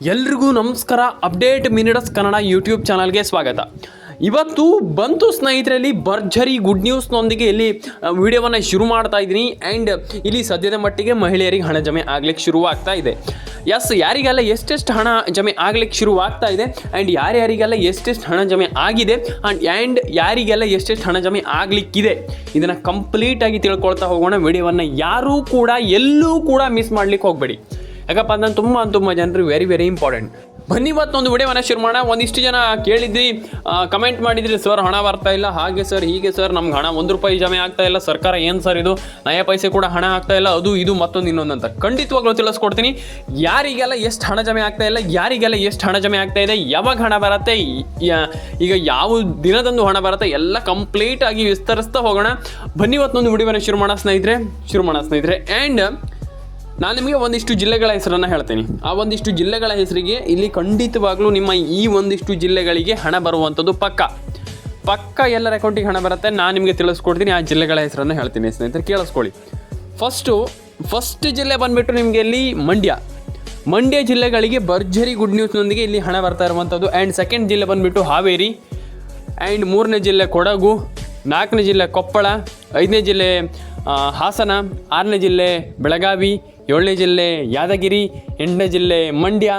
ಎಲ್ರಿಗೂ ನಮಸ್ಕಾರ. Update ಮಿನಿಡಸ್ Kannada YouTube ಚಾನಲ್ಗೆ ಸ್ವಾಗತ. ಇವತ್ತು ಬಂತು ಸ್ನೇಹಿತರಲ್ಲಿ ಭರ್ಜರಿ ಗುಡ್ ನ್ಯೂಸ್ನೊಂದಿಗೆ ಇಲ್ಲಿ ವಿಡಿಯೋವನ್ನು ಶುರು ಮಾಡ್ತಾ ಇದ್ದೀನಿ. ಆ್ಯಂಡ್ ಇಲ್ಲಿ ಸದ್ಯದ ಮಟ್ಟಿಗೆ ಮಹಿಳೆಯರಿಗೆ ಹಣ ಜಮೆ ಆಗ್ಲಿಕ್ಕೆ ಶುರುವಾಗ್ತಾ ಇದೆ. ಎಸ್, ಯಾರಿಗೆಲ್ಲ ಎಷ್ಟೆಷ್ಟು ಹಣ ಜಮೆ ಆಗ್ಲಿಕ್ಕೆ ಶುರುವಾಗ್ತಾ ಇದೆ ಆ್ಯಂಡ್ ಯಾರ್ಯಾರಿಗೆಲ್ಲ ಎಷ್ಟೆಷ್ಟು ಹಣ ಜಮೆ ಆಗಿದೆ ಆ್ಯಂಡ್ ಆ್ಯಂಡ್ ಯಾರಿಗೆಲ್ಲ ಎಷ್ಟೆಷ್ಟು ಹಣ ಜಮೆ ಆಗಲಿಕ್ಕಿದೆ ಇದನ್ನು ಕಂಪ್ಲೀಟಾಗಿ ತಿಳ್ಕೊಳ್ತಾ ಹೋಗೋಣ. ವಿಡಿಯೋವನ್ನು ಯಾರೂ ಕೂಡ, ಎಲ್ಲೂ ಕೂಡ ಮಿಸ್ ಮಾಡ್ಲಿಕ್ಕೆ ಹೋಗಬೇಡಿ. ಯಾಕಪ್ಪ ಅಂದ್ರೆ ತುಂಬ ತುಂಬ ಜನರು ವೆರಿ ವೆರಿ ಇಂಪಾರ್ಟೆಂಟ್ ಬನ್ನಿ ಇವತ್ತೊಂದು ವಿಡಿಯೋವನ್ನು ಶುರು ಮಾಡೋಣ. ಒಂದಿಷ್ಟು ಜನ ಕೇಳಿದ್ರಿ ಕಮೆಂಟ್ ಮಾಡಿದ್ರಿ ಸರ್ ಹಣ ಬರ್ತಾ ಇಲ್ಲ. ಹಾಗೆ ಸರ್ ಹೀಗೆ ಸರ್ ನಮ್ಗೆ ಹಣ ಒಂದು ರೂಪಾಯಿ ಜಮೆ ಆಗ್ತಾ ಇಲ್ಲ. ಸರ್ಕಾರ ಏನು ಸರ್ ಇದು? ನಯ ಪೈಸೆ ಕೂಡ ಹಣ ಆಗ್ತಾ ಇಲ್ಲ. ಅದು, ಇದು ಮತ್ತೊಂದು ಇನ್ನೊಂದು ಅಂತ. ಖಂಡಿತವಾಗ್ಲೂ ತಿಳಿಸ್ಕೊಡ್ತೀನಿ. ಯಾರಿಗೆಲ್ಲ ಎಷ್ಟು ಹಣ ಜಮೆ ಆಗ್ತಾ ಇಲ್ಲ, ಯಾರಿಗೆಲ್ಲ ಎಷ್ಟು ಹಣ ಜಮೆ ಆಗ್ತಾ ಇದೆ, ಯಾವಾಗ ಹಣ ಬರುತ್ತೆ ಈಗ ಯಾವ ದಿನದಂದು ಹಣ ಬರುತ್ತೆ, ಎಲ್ಲ ಕಂಪ್ಲೀಟ್ ಆಗಿ ವಿಸ್ತರಿಸ್ತಾ ಹೋಗೋಣ. ಬನ್ನಿ ಇವತ್ತೊಂದು ವಿಡಿಯೋವನ್ನು ಶುರು ಮಾಡೋ ಸ್ನೇಹಿತರೆ ಶುರು ಮಾಡೋ ಸ್ನೇಹಿತರೆ. ಆ್ಯಂಡ್ ನಾನು ನಿಮಗೆ ಒಂದಿಷ್ಟು ಜಿಲ್ಲೆಗಳ ಹೆಸರನ್ನು ಹೇಳ್ತೀನಿ. ಆ ಒಂದಿಷ್ಟು ಜಿಲ್ಲೆಗಳ ಹೆಸರಿಗೆ ಇಲ್ಲಿ ಖಂಡಿತವಾಗ್ಲೂ ನಿಮ್ಮ ಈ ಒಂದಿಷ್ಟು ಜಿಲ್ಲೆಗಳಿಗೆ ಹಣ ಬರುವಂಥದ್ದು ಪಕ್ಕ. ಪಕ್ಕ ಎಲ್ಲರ ಅಕೌಂಟಿಗೆ ಹಣ ಬರುತ್ತೆ, ನಾನು ನಿಮಗೆ ತಿಳಿಸ್ಕೊಡ್ತೀನಿ, ಆ ಜಿಲ್ಲೆಗಳ ಹೆಸರನ್ನು ಹೇಳ್ತೀನಿ ಸ್ನೇಹಿತರೆ, ಕೇಳಿಸ್ಕೊಳ್ಳಿ. ಫಸ್ಟು ಫಸ್ಟ್ ಜಿಲ್ಲೆ ಬಂದುಬಿಟ್ಟು ನಿಮಗೆ ಇಲ್ಲಿ ಮಂಡ್ಯ. ಮಂಡ್ಯ ಜಿಲ್ಲೆಗಳಿಗೆ ಭರ್ಜರಿ ಗುಡ್ ನ್ಯೂಸ್ನೊಂದಿಗೆ ಇಲ್ಲಿ ಹಣ ಬರ್ತಾ ಇರುವಂಥದ್ದು. ಆ್ಯಂಡ್ ಸೆಕೆಂಡ್ ಜಿಲ್ಲೆ ಬಂದುಬಿಟ್ಟು ಹಾವೇರಿ. ಆ್ಯಂಡ್ ಮೂರನೇ ಜಿಲ್ಲೆ ಕೊಡಗು. ನಾಲ್ಕನೇ ಜಿಲ್ಲೆ ಕೊಪ್ಪಳ. ಐದನೇ ಜಿಲ್ಲೆ ಹಾಸನ. ಆರನೇ ಜಿಲ್ಲೆ ಬೆಳಗಾವಿ. ಏಳನೇ ಜಿಲ್ಲೆ ಯಾದಗಿರಿ, ಎಂಟನೇ ಜಿಲ್ಲೆ ಮಂಡ್ಯ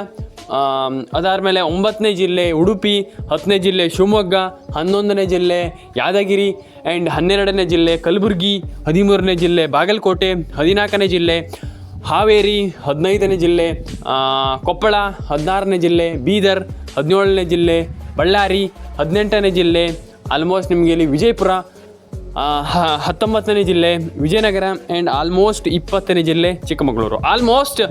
ಅದಾದಮೇಲೆ ಒಂಬತ್ತನೇ ಜಿಲ್ಲೆ ಉಡುಪಿ, ಹತ್ತನೇ ಜಿಲ್ಲೆ ಶಿವಮೊಗ್ಗ, ಹನ್ನೊಂದನೇ ಜಿಲ್ಲೆ ಯಾದಗಿರಿ ಆ್ಯಂಡ್ ಹನ್ನೆರಡನೇ ಜಿಲ್ಲೆ ಕಲಬುರಗಿ, ಹದಿಮೂರನೇ ಜಿಲ್ಲೆ ಬಾಗಲಕೋಟೆ, ಹದಿನಾಲ್ಕನೇ ಜಿಲ್ಲೆ ಹಾವೇರಿ, ಹದಿನೈದನೇ ಜಿಲ್ಲೆ ಕೊಪ್ಪಳ, ಹದಿನಾರನೇ ಜಿಲ್ಲೆ ಬೀದರ್, ಹದಿನೇಳನೇ ಜಿಲ್ಲೆ ಬಳ್ಳಾರಿ, ಹದಿನೆಂಟನೇ ಜಿಲ್ಲೆ ಆಲ್ಮೋಸ್ಟ್ ನಿಮಗೆ ಇಲ್ಲಿ ವಿಜಯಪುರ ಹತ್ತೊಂಬತ್ತನೇ ಜಿಲ್ಲೆ, ವಿಜಯನಗರ ಆ್ಯಂಡ್ ಆಲ್ಮೋಸ್ಟ್ ಇಪ್ಪತ್ತನೇ ಜಿಲ್ಲೆ, ಚಿಕ್ಕಮಗಳೂರು. ಆಲ್ಮೋಸ್ಟ್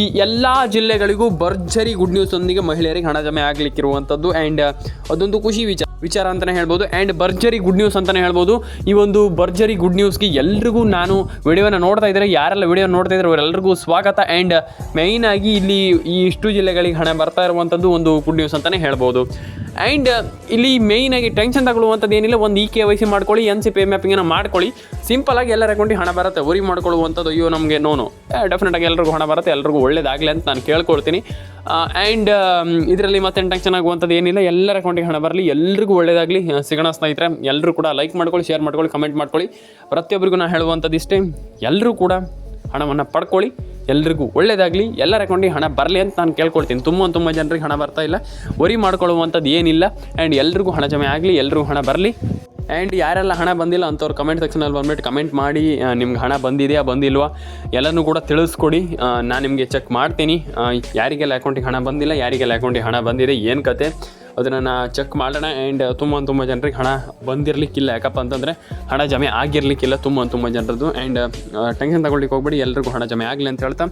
ಈ ಎಲ್ಲ ಜಿಲ್ಲೆಗಳಿಗೂ ಭರ್ಜರಿ ಗುಡ್ ನ್ಯೂಸ್ನೊಂದಿಗೆ ಮಹಿಳೆಯರಿಗೆ ಹಣ ಜಮೆ ಆಗಲಿಕ್ಕಿರುವಂಥದ್ದು ಆ್ಯಂಡ್ ಅದೊಂದು ಖುಷಿ ವಿಚಾರ ವಿಚಾರ ಅಂತಲೇ ಹೇಳ್ಬೋದು. ಆ್ಯಂಡ್ ಭರ್ಜರಿ ಗುಡ್ ನ್ಯೂಸ್ ಅಂತಲೇ ಹೇಳ್ಬೋದು. ಈ ಒಂದು ಭರ್ಜರಿ ಗುಡ್ ನ್ಯೂಸ್ಗೆ ಎಲ್ರಿಗೂ ನಾನು ವಿಡಿಯೋನ ನೋಡ್ತಾ ಇದ್ದರೆ ಯಾರೆಲ್ಲ ವಿಡಿಯೋ ನೋಡ್ತಾ ಇದ್ದಾರೆ ಅವರೆಲ್ಲರಿಗೂ ಸ್ವಾಗತ. ಆ್ಯಂಡ್ ಮೇಯ್ನಾಗಿ ಇಲ್ಲಿ ಈ ಇಷ್ಟು ಜಿಲ್ಲೆಗಳಿಗೆ ಹಣ ಬರ್ತಾ ಇರುವಂಥದ್ದು ಒಂದು ಗುಡ್ ನ್ಯೂಸ್ ಅಂತಲೇ ಹೇಳ್ಬೋದು. ಆ್ಯಂಡ್ ಇಲ್ಲಿ ಮೇಯ್ನಾಗಿ ಟೆನ್ಷನ್ ತಗೊಳ್ಳುವಂಥದ್ದು ಏನಿಲ್ಲ, ಒಂದು ಇ ಕೆ ವೈ ಸಿ ಮಾಡ್ಕೊಳ್ಳಿ ಎನ್ ಸಿ ಪಿ ಮ್ಯಾಪಿಂಗನ್ನು ಮಾಡ್ಕೊಳ್ಳಿ. ಸಿಂಪಲಾಗಿ ಎಲ್ಲರ ಅಕೌಂಟಿಗೆ ಹಣ ಬರುತ್ತೆ ಉರಿ ಮಾಡ್ಕೊಳ್ಳುವಂಥದ್ದು, ಅಯ್ಯೋ ನಮಗೆ ನೋನು. ಡೆಫಿನೆಟಾಗಿ ಎಲ್ರಿಗೂ ಹಣ ಬರುತ್ತೆ, ಎಲ್ರಿಗೂ ಒಳ್ಳೇದಾಗಲಿ ಅಂತ ನಾನು ಕೇಳ್ಕೊಳ್ತೀನಿ. ಆ್ಯಂಡ್ ಇದರಲ್ಲಿ ಮತ್ತೆ ಟೆನ್ಷನ್ ಆಗುವಂಥದ್ದು ಏನಿಲ್ಲ, ಎಲ್ಲರ ಅಕೌಂಟಿಗೆ ಹಣ ಬರಲಿ, ಎಲ್ರಿಗೂ ಒಳ್ಳೇದಾಗಲಿ. ಸಿಗೋಣ ಸ್ನೇಹಿತರೆ ಎಲ್ಲರೂ ಕೂಡ ಲೈಕ್ ಮಾಡ್ಕೊಳ್ಳಿ ಶೇರ್ ಮಾಡ್ಕೊಳ್ಳಿ ಕಮೆಂಟ್ ಮಾಡ್ಕೊಳ್ಳಿ. ಪ್ರತಿಯೊಬ್ಬರಿಗೂ ನಾನು ಹೇಳುವಂಥದ್ದು ಇಷ್ಟೇ ಎಲ್ಲರೂ ಕೂಡ ಹಣವನ್ನು ಪಡ್ಕೊಳ್ಳಿ. ಎಲ್ರಿಗೂ ಒಳ್ಳೇದಾಗಲಿ. ಎಲ್ಲರ ಅಕೌಂಟಿಗೆ ಹಣ ಬರಲಿ ಅಂತ ನಾನು ಕೇಳ್ಕೊಳ್ತೀನಿ. ತುಂಬ ತುಂಬ ಜನರಿಗೆ ಹಣ ಬರ್ತಾ ಇಲ್ಲ. ವರಿ ಮಾಡ್ಕೊಳ್ಳುವಂಥದ್ದು ಏನಿಲ್ಲ. ಆ್ಯಂಡ್ ಎಲ್ರಿಗೂ ಹಣ ಜಮೆ ಆಗಲಿ. ಎಲ್ರಿಗೂ ಹಣ ಬರಲಿ. ಆ್ಯಂಡ್ ಯಾರೆಲ್ಲ ಹಣ ಬಂದಿಲ್ಲ ಅಂಥವ್ರು ಕಮೆಂಟ್ ಸೆಕ್ಷನಲ್ಲಿ ಬಂದ್ಬಿಟ್ಟು ಕಮೆಂಟ್ ಮಾಡಿ ನಿಮ್ಗೆ ಹಣ ಬಂದಿದೆಯಾ, ಬಂದಿಲ್ವಾ ಎಲ್ಲನೂ ಕೂಡ ತಿಳಿಸ್ಕೊಡಿ. ನಾನು ನಿಮಗೆ ಚೆಕ್ ಮಾಡ್ತೀನಿ. ಯಾರಿಗೆಲ್ಲ ಅಕೌಂಟಿಗೆ ಹಣ ಬಂದಿಲ್ಲ, ಯಾರಿಗೆಲ್ಲ ಅಕೌಂಟಿಗೆ ಹಣ ಬಂದಿದೆ, ಏನು ಕತೆ. ಅದನ್ನು ಚೆಕ್ ಮಾಡೋಣ ಆ್ಯಂಡ್ ತುಂಬ ತುಂಬ ಜನರಿಗೆ ಹಣ ಬಂದಿರಲಿಕ್ಕಿಲ್ಲ. ಯಾಕಪ್ಪ ಅಂತಂದರೆ ಹಣ ಜಮೆ ಆಗಿರಲಿಕ್ಕಿಲ್ಲ ತುಂಬ ತುಂಬ ಜನರದ್ದು. ಆ್ಯಂಡ್ ಟೆನ್ಷನ್ ತಗೊಳ್ಳಿಕ್ಕೆ ಹೋಗ್ಬೇಡಿ, ಎಲ್ರಿಗೂ ಹಣ ಜಮೆ ಆಗಲಿ ಅಂತ ಹೇಳ್ತಾ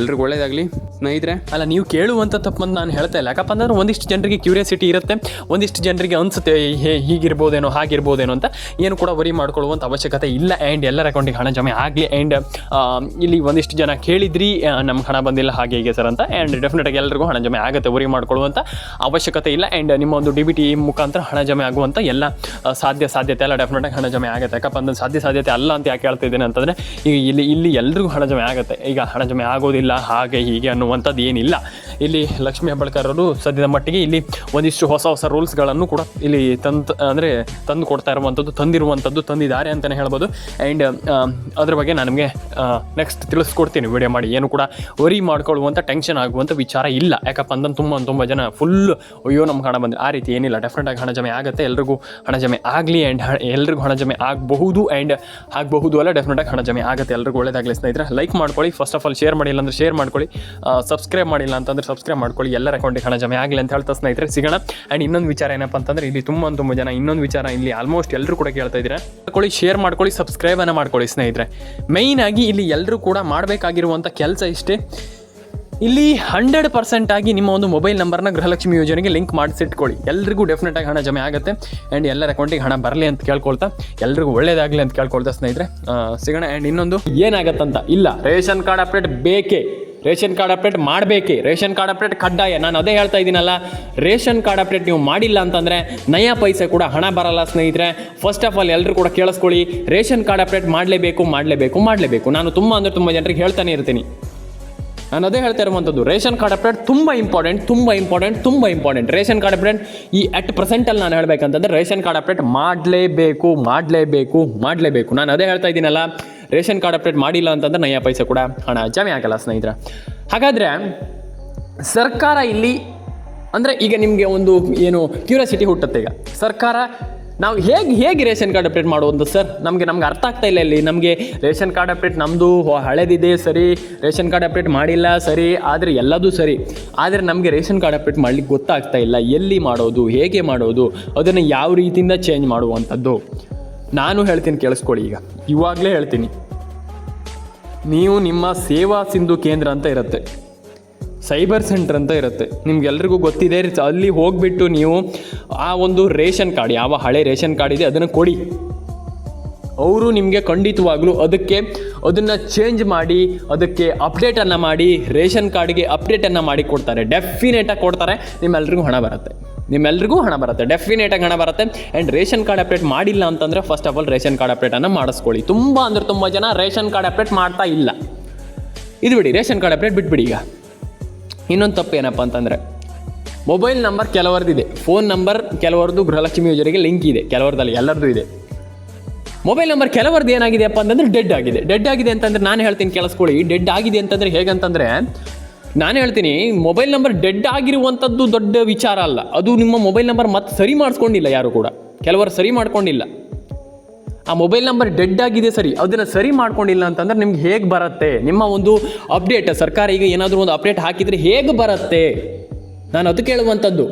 ಎಲ್ರಿಗೂ ಒಳ್ಳೇದಾಗಲಿ. ಸ್ನೇಹಿತರೆ. ಅಲ್ಲ, ನೀವು ಕೇಳುವಂಥ ತಪ್ಪಂತ ನಾನು ಹೇಳ್ತಾ ಇಲ್ಲ. ಯಾಕಪ್ಪ ಅಂತಂದ್ರೆ ಒಂದಿಷ್ಟು ಜನರಿಗೆ ಕ್ಯೂರಿಯಾಸಿಟಿ ಇರುತ್ತೆ, ಒಂದಿಷ್ಟು ಜನರಿಗೆ ಅನಿಸುತ್ತೆ ಹೇ, ಹೀಗಿರ್ಬೋದೇನೋ, ಹಾಗಿರ್ಬೋದೇನೋ ಅಂತ. ಏನು ಕೂಡ ವರಿ ಮಾಡ್ಕೊಳ್ಳುವಂಥ ಅವಶ್ಯಕತೆ ಇಲ್ಲ. ಆ್ಯಂಡ್ ಎಲ್ಲರ ಅಕೌಂಟಿಗೆ ಹಣ ಜಮೆ ಆಗಲಿ. ಆ್ಯಂಡ್ ಇಲ್ಲಿ ಒಂದಿಷ್ಟು ಜನ ಕೇಳಿದ್ರಿ ನಮ್ಗೆ ಹಣ ಬಂದಿಲ್ಲ ಹಾಗೆ ಹೀಗೆ ಸರ್ ಅಂತ. ಆ್ಯಂಡ್ ಡೆಫಿನೆಟಾಗಿ ಎಲ್ಲರಿಗೂ ಹಣ ಜಮೆ ಆಗುತ್ತೆ ವರಿ ಮಾಡ್ಕೊಳ್ಳುವಂಥ ಅವಶ್ಯಕತೆ ಇಲ್ಲ. ಆ್ಯಂಡ್ ನಿಮ್ಮ ಒಂದು ಡಿ ಬಿ ಟಿ ಮುಖಾಂತರ ಹಣ ಜಮೆ ಆಗುವಂಥ ಎಲ್ಲ ಸಾಧ್ಯ ಸಾಧ್ಯತೆ ಎಲ್ಲ ಡೆಫಿನೆಟಾಗಿ ಹಣ ಜಮೆ ಆಗುತ್ತೆ. ಯಾಕಪ್ಪ ಅಂದ್ರೆ ಸಾಧ್ಯ ಸಾಧ್ಯತೆ ಅಲ್ಲ ಅಂತ ಯಾಕೆ ಹೇಳ್ತಿದ್ದೀನಿ ಅಂತಂದರೆ, ಈಗ ಇಲ್ಲಿ ಇಲ್ಲಿ ಎಲ್ಲರಿಗೂ ಹಣ ಜಮೆ ಆಗುತ್ತೆ. ಈಗ ಹಣ ಜಮೆ ಆಗೋದಿಲ್ಲ, ಹಾಗೆ ಹೀಗೆ ಅನ್ನುವಂಥದ್ದು ಏನಿಲ್ಲ. ಇಲ್ಲಿ ಲಕ್ಷ್ಮೀ ಹೆಬ್ಬಳ್ಕರ್ ಅವರು ಸದ್ಯದ ಮಟ್ಟಿಗೆ ಇಲ್ಲಿ ಒಂದಿಷ್ಟು ಹೊಸ ಹೊಸ ರೂಲ್ಸ್ಗಳನ್ನು ಕೂಡ ಇಲ್ಲಿ ತಂದು, ಅಂದರೆ ತಂದು ಕೊಡ್ತಾ ಇರುವಂಥದ್ದು, ತಂದಿರುವಂಥದ್ದು ತಂದಿದ್ದಾರೆ ಅಂತಲೇ ಹೇಳ್ಬೋದು. ಆ್ಯಂಡ್ ಅದ್ರ ಬಗ್ಗೆ ನಾನು ನಿಮಗೆ ನೆಕ್ಸ್ಟ್ ತಿಳಿಸ್ಕೊಡ್ತೀನಿ. ವಿಡಿಯೋ ಮಾಡಿ. ಏನು ಕೂಡ ವರಿ ಮಾಡ್ಕೊಳ್ಳುವಂಥ ಟೆನ್ಷನ್ ಆಗುವಂಥ ವಿಚಾರ ಇಲ್ಲ. ಯಾಕಪ್ಪ ಅಂದ್ರೆ ತುಂಬ ತುಂಬ ಜನ ಫುಲ್ ಅಯ್ಯೋ ಹಣ ಬಂದರೆ ಆ ರೀತಿ ಏನಿಲ್ಲ. ಡೆಫಿನೆಟಾಗಿ ಹಣ ಜಮೆ ಆಗುತ್ತೆ, ಎಲ್ರಿಗೂ ಹಣ ಜಮೆ ಆಗಲಿ ಆ್ಯಂಡ್ ಎಲ್ರಿಗೂ ಹಣ ಜಮೆ ಆಗಬಹುದು ಆ್ಯಂಡ್ ಆಗಬಹುದು ಅಲ್ಲ ಡೆಫಿನೆಟಾಗಿ ಹಣ ಜಮೆ ಆಗುತ್ತೆ. ಎಲ್ರಿಗೂ ಒಳ್ಳೇದಾಗಲಿ ಸ್ನೇಹಿತರೆ. ಲೈಕ್ ಮಾಡ್ಕೊಳ್ಳಿ. ಫಸ್ಟ್ ಆಫ್ ಆಲ್ ಶೇರ್ ಮಾಡಿಲ್ಲ ಅಂದರೆ ಶೇರ್ ಮಾಡ್ಕೊಳ್ಳಿ. ಸಬ್ಸ್ಕ್ರೈಬ್ ಮಾಡಿಲ್ಲ ಅಂತಂದ್ರೆ ಸಬ್ಸ್ಕ್ರೈಬ್ ಮಾಡ್ಕೊಳ್ಳಿ. ಎಲ್ಲರ ಅಕೌಂಟಿಗೆ ಹಣ ಜಮೆ ಆಗಲಿ ಅಂತ ಹೇಳ್ತಾ ಸ್ನೇಹಿತರೆ, ಸಿಗೋಣ. ಆ್ಯಂಡ್ ಇನ್ನೊಂದು ವಿಚಾರ ಏನಪ್ಪ ಅಂತಂದ್ರೆ, ಇಲ್ಲಿ ತುಂಬ ತುಂಬ ಜನ ಇನ್ನೊಂದು ವಿಚಾರ ಇಲ್ಲಿ ಆಲ್ಮೋಸ್ಟ್ ಎಲ್ಲರೂ ಕೂಡ ಕೇಳ್ತಾ ಇದ್ದಾರೆ. ಮಾಡ್ಕೊಳ್ಳಿ ಶೇರ್ ಮಾಡ್ಕೊಳ್ಳಿ ಸಬ್ಸ್ಕ್ರೈಬನ್ನು ಮಾಡ್ಕೊಳ್ಳಿ ಸ್ನೇಹಿತರೆ. ಮೈನ್ ಆಗಿ ಇಲ್ಲಿ ಎಲ್ಲರೂ ಕೂಡ ಮಾಡಬೇಕಾಗಿರುವಂಥ ಕೆಲಸ ಇಷ್ಟೇ. ಇಲ್ಲಿ ಹಂಡ್ರೆಡ್ ಪರ್ಸೆಂಟ್ ಆಗಿ ನಿಮ್ಮ ಒಂದು ಮೊಬೈಲ್ ನಂಬರ್ನ ಗೃಹಲಕ್ಷ್ಮಿ ಯೋಜನೆಗೆ ಲಿಂಕ್ ಮಾಡಿಸಿಟ್ಕೊಳ್ಳಿ. ಎಲ್ರಿಗೂ ಡೆಫಿನೆಟ್ ಆಗಿ ಹಣ ಜಮೆ ಆಗುತ್ತೆ. ಆ್ಯಂಡ್ ಎಲ್ಲರ ಅಕೌಂಟಿಗೆ ಹಣ ಬರಲಿ ಅಂತ ಕೇಳ್ಕೊಳ್ತಾ, ಎಲ್ರಿಗೂ ಒಳ್ಳೇದಾಗಲಿ ಅಂತ ಕೇಳ್ಕೊಳ್ತಾ ಸ್ನೇಹಿತರೆ. ಸಿಗೋಣ ಆ್ಯಂಡ್ ಇನ್ನೊಂದು, ಏನಾಗತ್ತಂತ? ಇಲ್ಲ, ರೇಷನ್ ಕಾರ್ಡ್ ಅಪ್ಡೇಟ್ ಬೇಕೇ? ರೇಷನ್ ಕಾರ್ಡ್ ಅಪ್ಡೇಟ್ ಮಾಡಬೇಕೇ? ರೇಷನ್ ಕಾರ್ಡ್ ಅಪ್ಡೇಟ್ ಕಡ್ಡಾಯ? ನಾನು ಅದೇ ಹೇಳ್ತಾ ಇದ್ದೀನಲ್ಲ. ರೇಷನ್ ಕಾರ್ಡ್ ಅಪ್ಡೇಟ್ ನೀವು ಮಾಡಿಲ್ಲ ಅಂತಂದರೆ ನಯ ಪೈಸೆ ಕೂಡ ಹಣ ಬರಲ್ಲ ಸ್ನೇಹಿತರೆ. ಫಸ್ಟ್ ಆಫ್ ಆಲ್ ಎಲ್ಲರೂ ಕೂಡ ಕೇಳಿಸ್ಕೊಳ್ಳಿ. ರೇಷನ್ ಕಾರ್ಡ್ ಅಪ್ಡೇಟ್ ಮಾಡಲೇಬೇಕು ಮಾಡಲೇಬೇಕು ಮಾಡಲೇಬೇಕು. ನಾನು ತುಂಬ ಅಂದರೆ ತುಂಬ ಜನರಿಗೆ ಹೇಳ್ತಾನೆ ಇರ್ತೀನಿ. ನಾನು ಅದೇ ಹೇಳ್ತಾ ಇರುವಂಥದ್ದು. ರೇಷನ್ ಕಾರ್ಡ್ ಅಪ್ಡೇಟ್ ತುಂಬ ಇಂಪಾರ್ಟೆಂಟ್ ತುಂಬ ಇಂಪಾರ್ಟೆಂಟ್ ತುಂಬ ಇಂಪಾರ್ಟೆಂಟ್ ರೇಷನ್ ಕಾರ್ಡ್ ಅಪ್ಡೇಟ್ ಈ ಅಟ್ ಪ್ರೆಸೆಂಟಲ್ಲಿ ನಾನು ಹೇಳಬೇಕಂತಂದ್ರೆ ರೇಷನ್ ಕಾರ್ಡ್ ಅಪ್ಡೇಟ್ ಮಾಡಲೇಬೇಕು ಮಾಡಲೇಬೇಕು ಮಾಡಲೇಬೇಕು. ನಾನು ಅದೇ ಹೇಳ್ತಾ ಇದ್ದೀನಲ್ಲ, ರೇಷನ್ ಕಾರ್ಡ್ ಅಪ್ಡೇಟ್ ಮಾಡಿಲ್ಲ ಅಂತಂದ್ರೆ ನಯ್ಯ ಪೈಸೆ ಕೂಡ ಹಣ ಜಮೆ ಆಗಲ್ಲ ಸ್ನೇಹಿತರೆ. ಹಾಗಾದರೆ ಸರ್ಕಾರ ಇಲ್ಲಿ, ಅಂದರೆ ಈಗ ನಿಮಗೆ ಒಂದು ಏನು ಕ್ಯೂರಿಯಾಸಿಟಿ ಹುಟ್ಟುತ್ತೆ ಈಗ. ಸರ್ಕಾರ ನಾವು ಹೇಗೆ ಹೇಗೆ ರೇಷನ್ ಕಾರ್ಡ್ ಅಪ್ಡೇಟ್ ಮಾಡುವಂತ ಸರ್? ನಮಗೆ, ನಮ್ಗೆ ಅರ್ಥ ಆಗ್ತಾ ಇಲ್ಲ ಇಲ್ಲಿ. ನಮಗೆ ರೇಷನ್ ಕಾರ್ಡ್ ಅಪ್ಡೇಟ್ ನಮ್ಮದು ಹಳೆದಿದೆ, ಸರಿ. ರೇಷನ್ ಕಾರ್ಡ್ ಅಪ್ಡೇಟ್ ಮಾಡಿಲ್ಲ, ಸರಿ. ಆದರೆ ಎಲ್ಲದೂ ಸರಿ. ಆದರೆ ನಮಗೆ ರೇಷನ್ ಕಾರ್ಡ್ ಅಪ್ಡೇಟ್ ಮಾಡಲಿಕ್ಕೆ ಗೊತ್ತಾಗ್ತಾ ಇಲ್ಲ. ಎಲ್ಲಿ ಮಾಡೋದು, ಹೇಗೆ ಮಾಡೋದು, ಅದನ್ನು ಯಾವ ರೀತಿಯಿಂದ ಚೇಂಜ್ ಮಾಡುವಂಥದ್ದು ನಾನು ಹೇಳ್ತೀನಿ, ಕೇಳಿಸ್ಕೊಳ್ಳಿ ಈಗ. ಇವಾಗಲೇ ಹೇಳ್ತೀನಿ. ನೀವು ನಿಮ್ಮ ಸೇವಾ ಸಿಂಧು ಕೇಂದ್ರ ಅಂತ ಇರುತ್ತೆ. ಸೈಬರ್ ಸೆಂಟರ್ ಅಂತ ಇರುತ್ತೆ. ನಿಮ್ಗೆಲ್ರಿಗೂ ಗೊತ್ತಿದೆ ಅಲ್ಲಿ ಹೋಗಿಬಿಟ್ಟು ನೀವು ಆ ಒಂದು ರೇಷನ್ ಕಾರ್ಡ್, ಯಾವ ಹಳೆ ರೇಷನ್ ಕಾರ್ಡ್ ಇದೆ ಅದನ್ನು ಕೊಡಿ. ಅವರು ನಿಮಗೆ ಖಂಡಿತವಾಗ್ಲೂ ಅದಕ್ಕೆ ಅದನ್ನು ಚೇಂಜ್ ಮಾಡಿ, ಅದಕ್ಕೆ ಅಪ್ಡೇಟನ್ನು ಮಾಡಿ, ರೇಷನ್ ಕಾರ್ಡ್ಗೆ ಅಪ್ಡೇಟನ್ನು ಮಾಡಿ ಕೊಡ್ತಾರೆ. ಡೆಫಿನೇಟಾಗಿ ಕೊಡ್ತಾರೆ. ನಿಮ್ಮೆಲ್ರಿಗೂ ಹಣ ಬರುತ್ತೆ. ನಿಮ್ಮೆಲ್ರಿಗೂ ಹಣ ಬರುತ್ತೆ. ಡೆಫಿನೇಟಾಗಿ ಹಣ ಬರುತ್ತೆ. ಆ್ಯಂಡ್ ರೇಷನ್ ಕಾರ್ಡ್ ಅಪ್ಡೇಟ್ ಮಾಡಿಲ್ಲ ಅಂತಂದರೆ first of all ration card ಅಪ್ಡೇಟನ್ನು ಮಾಡಿಸ್ಕೊಳ್ಳಿ. ತುಂಬ ಅಂದರೆ ತುಂಬ ಜನ ರೇಷನ್ ಕಾರ್ಡ್ ಅಪ್ಡೇಟ್ ಮಾಡ್ತಾ ಇಲ್ಲ. ಇದು ಬಿಡಿ, ರೇಷನ್ ಕಾರ್ಡ್ ಅಪ್ಡೇಟ್ ಬಿಟ್ಬಿಡಿ ಈಗ. ಇನ್ನೊಂದು ತಪ್ಪು ಏನಪ್ಪ ಅಂತಂದರೆ ಮೊಬೈಲ್ ನಂಬರ್ ಕೆಲವರದಿದೆ. ಫೋನ್ ನಂಬರ್ ಕೆಲವರದ್ದು ಗೃಹಲಕ್ಷ್ಮಿ ಯೋಜನೆಗೆ ಲಿಂಕ್ ಇದೆ, ಕೆಲವರದಲ್ಲಿ ಎಲ್ಲರದ್ದು ಇದೆ. ಮೊಬೈಲ್ ನಂಬರ್ ಕೆಲವರದ್ದು ಏನಾಗಿದೆಯಪ್ಪ ಅಂತಂದ್ರೆ ಡೆಡ್ ಆಗಿದೆ. ಡೆಡ್ ಆಗಿದೆ ಅಂತಂದ್ರೆ ನಾನು ಹೇಳ್ತೀನಿ ಕೇಳಿಸ್ಕೊಳ್ಳಿ. ಡೆಡ್ ಆಗಿದೆ ಅಂತಂದ್ರೆ ಹೇಗಂತಂದ್ರೆ, ನಾನು ಹೇಳ್ತೀನಿ ಮೊಬೈಲ್ ನಂಬರ್ ಡೆಡ್ ಆಗಿರುವಂಥದ್ದು ದೊಡ್ಡ ವಿಚಾರ ಅಲ್ಲ. ಅದು ನಿಮ್ಮ ಮೊಬೈಲ್ ನಂಬರ್ ಮತ್ತೆ ಸರಿ ಮಾಡಿಸ್ಕೊಂಡಿಲ್ಲ ಯಾರು ಕೂಡ. ಕೆಲವರು ಸರಿ ಮಾಡ್ಕೊಂಡಿಲ್ಲ. ಆ ಮೊಬೈಲ್ ನಂಬರ್ ಡೆಡ್ ಆಗಿದೆ ಸರಿ. ಅದನ್ನು ಸರಿ ಮಾಡ್ಕೊಂಡಿಲ್ಲ ಅಂತಂದ್ರೆ ನಿಮ್ಗೆ ಹೇಗೆ ಬರುತ್ತೆ? ನಿಮ್ಮ ಒಂದು ಅಪ್ಡೇಟ್ ಸರ್ಕಾರ ಈಗ ಏನಾದರೂ ಒಂದು ಅಪ್ಡೇಟ್ ಹಾಕಿದರೆ ಹೇಗೆ ಬರುತ್ತೆ? ನಾನು ಅದು ಕೇಳುವಂಥದ್ದು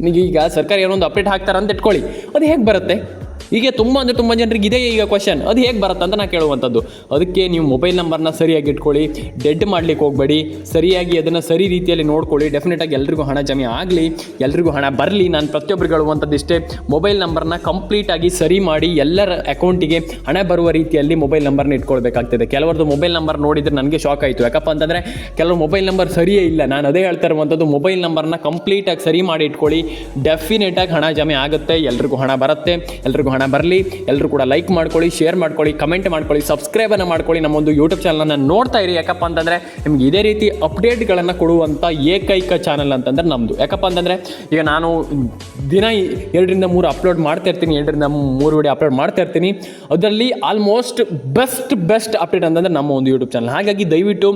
ನಿಮಗೆ ಈಗ ಸರ್ಕಾರ ಏನೋ ಒಂದು ಅಪ್ಡೇಟ್ ಹಾಕ್ತಾರಂತ ಇಟ್ಕೊಳ್ಳಿ. ಅದು ಹೇಗೆ ಬರುತ್ತೆ? ಈಗ ತುಂಬ ಅಂದರೆ ತುಂಬ ಜನರಿಗೆ ಇದೇ ಈಗ ಕ್ವಶನ್ ಅದು ಹೇಗೆ ಬರುತ್ತೆ ಅಂತ ನಾನು ಕೇಳುವಂಥದ್ದು. ಅದಕ್ಕೆ ನೀವು ಮೊಬೈಲ್ ನಂಬರ್ನ ಸರಿಯಾಗಿ ಇಟ್ಕೊಳ್ಳಿ ಡೆಡ್ ಮಾಡ್ಲಿಕ್ಕೆ ಹೋಗಬೇಡಿ, ಸರಿಯಾಗಿ ಅದನ್ನು ಸರಿ ರೀತಿಯಲ್ಲಿ ನೋಡ್ಕೊಳ್ಳಿ ಡೆಫಿನೆಟಾಗಿ ಎಲ್ರಿಗೂ ಹಣ ಜಮೆ ಆಗಲಿ, ಎಲ್ರಿಗೂ ಹಣ ಬರಲಿ, ನಾನು ಪ್ರತಿಯೊಬ್ಬರಿಗೆ ಹೇಳುವಂಥದ್ದು ಇಷ್ಟೇ. ಮೊಬೈಲ್ ನಂಬರ್ನ ಕಂಪ್ಲೀಟಾಗಿ ಸರಿ ಮಾಡಿ ಎಲ್ಲರ ಅಕೌಂಟಿಗೆ ಹಣ ಬರುವ ರೀತಿಯಲ್ಲಿ ಮೊಬೈಲ್ ನಂಬರ್ನ ಇಟ್ಕೊಳ್ಬೇಕಾಗ್ತದೆ. ಕೆಲವರದ್ದು ಮೊಬೈಲ್ ನಂಬರ್ ನೋಡಿದರೆ ನನಗೆ ಶಾಕ್ ಆಯಿತು. ಯಾಕಪ್ಪ ಅಂತಂದರೆ ಕೆಲವರು ಮೊಬೈಲ್ ನಂಬರ್ ಸರಿಯೇ ಇಲ್ಲ. ನಾನು ಅದೇ ಹೇಳ್ತಾ ಇರುವಂಥದ್ದು ಮೊಬೈಲ್ ನಂಬರ್ನ ಕಂಪ್ಲೀಟಾಗಿ ಸರಿ ಮಾಡಿ ಇಟ್ಕೊಳ್ಳಿ ಡೆಫಿನೆಟಾಗಿ ಹಣ ಜಮೆ ಆಗುತ್ತೆ, ಎಲ್ರಿಗೂ ಹಣ ಬರುತ್ತೆ, ಎಲ್ರಿಗೂ ಹಣ ಬರಲಿ ಎಲ್ಲರೂ ಕೂಡ ಲೈಕ್ ಮಾಡ್ಕೊಳ್ಳಿ ಶೇರ್ ಮಾಡ್ಕೊಳ್ಳಿ ಕಮೆಂಟ್ ಮಾಡ್ಕೊಳ್ಳಿ ಸಬ್ಸ್ಕ್ರೈಬನ್ನು ಮಾಡ್ಕೊಳ್ಳಿ. ನಮ್ಮೊಂದು ಯೂಟ್ಯೂಬ್ ಚಾನಲನ್ನು ನೋಡ್ತಾ ಇರಿ ಯಾಕಪ್ಪ ಅಂತಂದರೆ ನಿಮ್ಗೆ ಇದೇ ರೀತಿ ಅಪ್ಡೇಟ್ಗಳನ್ನು ಕೊಡುವಂಥ ಏಕೈಕ ಚಾನಲ್ ಅಂತಂದ್ರೆ ನಮ್ಮದು ಯಾಕಪ್ಪ ಅಂತಂದರೆ ಈಗ ನಾನು ದಿನ ಎರಡರಿಂದ ಮೂರು ಅಪ್ಲೋಡ್ ಮಾಡ್ತಾ ಇರ್ತೀನಿ, ಎರಡರಿಂದ ಮೂರು ವಿಡಿಯೋ ಅಪ್ಲೋಡ್ ಮಾಡ್ತಾ ಇರ್ತೀನಿ. ಅದರಲ್ಲಿ ಆಲ್ಮೋಸ್ಟ್ ಬೆಸ್ಟ್ ಬೆಸ್ಟ್ ಅಪ್ಡೇಟ್ ಅಂತಂದರೆ ನಮ್ಮ ಒಂದು ಯೂಟ್ಯೂಬ್ ಚಾನಲ್ ಹಾಗಾಗಿ ದಯವಿಟ್ಟು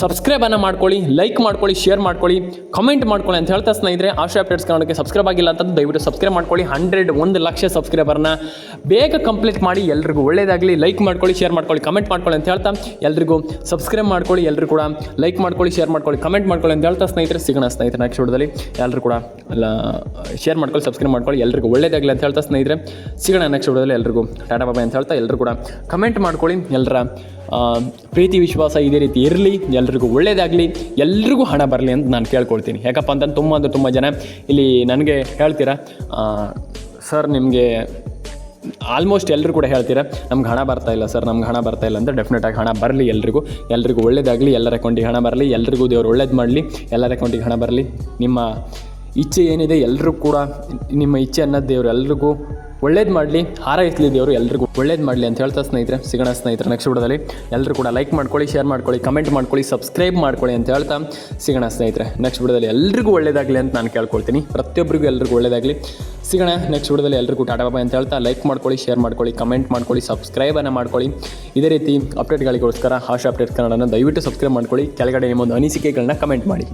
ಸಬ್ಸ್ಕ್ರೈಬನ್ನು ಮಾಡ್ಕೊಳ್ಳಿ ಲೈಕ್ ಮಾಡ್ಕೊಳ್ಳಿ ಶೇರ್ ಮಾಡ್ಕೊಳ್ಳಿ ಕಮೆಂಟ್ ಮಾಡ್ಕೊಳ್ಳಿ ಅಂತ ಹೇಳ್ತಾ ಸ್ನೇಹಿತರೆ, ಆಶಾ ಅಪ್ಡೇಟ್ಸ್ ಕನ್ನಡಕ್ಕೆ ಸಬ್ಸ್ಕ್ರೈಬ್ ಆಗಿಲ್ಲ ಅಂತ ದಯವಿಟ್ಟು ಸಬ್ಸ್ಕ್ರೈಬ್ ಮಾಡ್ಕೊಳ್ಳಿ. ಹಂಡ್ರೆಡ್ ಒಂದು ಲಕ್ಷ ಸಬ್ಸ್ಕ್ರೈಬರ್ನ ಬೇಗ ಕಂಪ್ಲೀಟ್ ಮಾಡಿ, ಎಲ್ರಿಗೂ ಒಳ್ಳೇದಾಗಲಿ. ಲೈಕ್ ಮಾಡ್ಕೊಳ್ಳಿ ಶೇರ್ ಮಾಡ್ಕೊಳ್ಳಿ ಕಮೆಂಟ್ ಮಾಡ್ಕೊಳ್ಳಿ ಅಂತ ಹೇಳ್ತಾ ಎಲ್ರಿಗೂ ಸಬ್ಸ್ಕ್ರೈಬ್ ಮಾಡ್ಕೊಳ್ಳಿ ಎಲ್ಲರೂ ಕೂಡ ಲೈಕ್ ಮಾಡ್ಕೊಳ್ಳಿ ಶೇರ್ ಮಾಡ್ಕೊಳ್ಳಿ ಕಮೆಂಟ್ ಮಾಡ್ಕೊಳ್ಳಿ ಅಂತ ಹೇಳ್ತಾ ಸ್ನೇಹಿತರೆ, ಸಿಗೋಣ ಸ್ನೇಹಿತರೆ ನೆಕ್ಸ್ಟ್ ವಿಡಿಯೋದಲ್ಲಿ. ಎಲ್ಲರೂ ಕೂಡ ಶೇರ್ ಮಾಡ್ಕೊಳ್ಳಿ ಸಬ್ಸ್ಕ್ರೈಬ್ ಮಾಡ್ಕೊಳ್ಳಿ, ಎಲ್ರಿಗೂ ಒಳ್ಳೇದಾಗಲಿ ಅಂತ ಹೇಳ್ತಾ ಸ್ನೇಹಿತರೆ, ಸಿಗೋಣ ನೆಕ್ಸ್ಟ್ ವಿಡಿಯೋದಲ್ಲಿ ಎಲ್ರಿಗೂ. ಟಾಟಾ ಬಾಬಾ ಅಂತ ಹೇಳ್ತಾ ಎಲ್ಲರೂ ಕೂಡ ಕಮೆಂಟ್ ಮಾಡ್ಕೊಳ್ಳಿ ಎಲ್ಲರ ಪ್ರೀತಿ, ವಿಶ್ವಾಸ ಇದೇ ರೀತಿ ಇರಲಿ, ಎಲ್ರಿಗೂ ಒಳ್ಳೇದಾಗಲಿ, ಎಲ್ರಿಗೂ ಹಣ ಬರಲಿ ಅಂತ ನಾನು ಕೇಳ್ಕೊಳ್ತೀನಿ. ಯಾಕಪ್ಪ ಅಂತಂದ್ರೆ ತುಂಬ ಅಂದರೆ ತುಂಬ ಜನ ಇಲ್ಲಿ ನನಗೆ ಹೇಳ್ತೀರಾ ಸರ್, ನಿಮಗೆ ಆಲ್ಮೋಸ್ಟ್ ಎಲ್ಲರೂ ಕೂಡ ಹೇಳ್ತೀರಾ, ನಮ್ಗೆ ಹಣ ಬರ್ತಾ ಇಲ್ಲ, ಸರ್, ನಮ್ಗೆ ಹಣ ಬರ್ತಾ ಇಲ್ಲ ಅಂದರೆ ಡೆಫಿನೆಟಾಗಿ ಹಣ ಬರಲಿ ಎಲ್ರಿಗೂ. ಎಲ್ರಿಗೂ ಒಳ್ಳೇದಾಗಲಿ, ಎಲ್ಲರ ಅಕೌಂಟಿಗೆ ಹಣ ಬರಲಿ, ಎಲ್ರಿಗೂ ದೇವರು ಒಳ್ಳೇದು ಮಾಡಲಿ, ಎಲ್ಲರ ಅಕೌಂಟಿಗೆ ಹಣ ಬರಲಿ. ನಿಮ್ಮ ಇಚ್ಛೆ ಏನಿದೆ ಎಲ್ಲರೂ ಕೂಡ, ನಿಮ್ಮ ಇಚ್ಛೆ ಅನ್ನೋದು ದೇವರು ಎಲ್ರಿಗೂ ಒಳ್ಳೇದು ಮಾಡಲಿ ಹಾರೈಸಲಿ ದೇವರು ಎಲ್ರಿಗೂ. ಒಳ್ಳೇದು ಮಾಡಲಿ ಅಂತ ಹೇಳ್ತಾ ಸ್ನೇಹಿತರೆ, ಸಿಗೋಣ ಸ್ನೇಹಿತರೆ ನೆಕ್ಸ್ಟ್ ವಿಡೋದಲ್ಲಿ ಎಲ್ಲರೂ ಕೂಡ ಲೈಕ್ ಮಾಡ್ಕೊಳ್ಳಿ ಶೇರ್ ಮಾಡ್ಕೊಳ್ಳಿ ಕಮೆಂಟ್ ಮಾಡ್ಕೊಳ್ಳಿ ಸಬ್ಸ್ಕ್ರೈಬ್ ಮಾಡ್ಕೊಳ್ಳಿ ಅಂತ ಹೇಳ್ತಾ ಸಿಗೋಣ ಸ್ನೇಹಿತರೆ. ನೆಕ್ಸ್ಟ್ ವಿಡೋದಲ್ಲಿ ಎಲ್ರಿಗೂ ಒಳ್ಳೇದಾಗಲಿ ಅಂತ ನಾನು ಕೇಳ್ಕೊಳ್ತೀನಿ. ಪ್ರತಿಯೊಬ್ಬರಿಗೂ ಎಲ್ರಿಗೂ ಒಳ್ಳೇದಾಗಲಿ. ಸಿಗೋಣ ನೆಕ್ಸ್ಟ್ ವಿಡೋದಲ್ಲಿ ಎಲ್ರಿಗೂ ಟಾಟಾ ಬಾಬಾ ಅಂತ ಹೇಳ್ತಾ ಲೈಕ್ ಮಾಡ್ಕೊಳ್ಳಿ ಶೇರ್ ಮಾಡ್ಕೊಳ್ಳಿ ಕಮೆಂಟ್ ಮಾಡ್ಕೊಳ್ಳಿ ಸಬ್ಸ್ಕ್ರೈಬನ್ನು ಮಾಡ್ಕೊಳ್ಳಿ. ಇದೇ ರೀತಿ ಅಪ್ಡೇಟ್ಗಳಿಗೋಸ್ಕರ ಹಾಶ್ ಅಪ್ಡೇಟ್ ಕನ್ನಡನ ದಯವಿಟ್ಟು ಸಬ್ಸ್ಕ್ರೈಬ್ ಮಾಡ್ಕೊಳ್ಳಿ. ಕೆಳಗಡೆ ನಿಮ್ಮೊಂದು ಅನಿಸಿಕೆಗಳನ್ನ ಕಮೆಂಟ್ ಮಾಡಿ.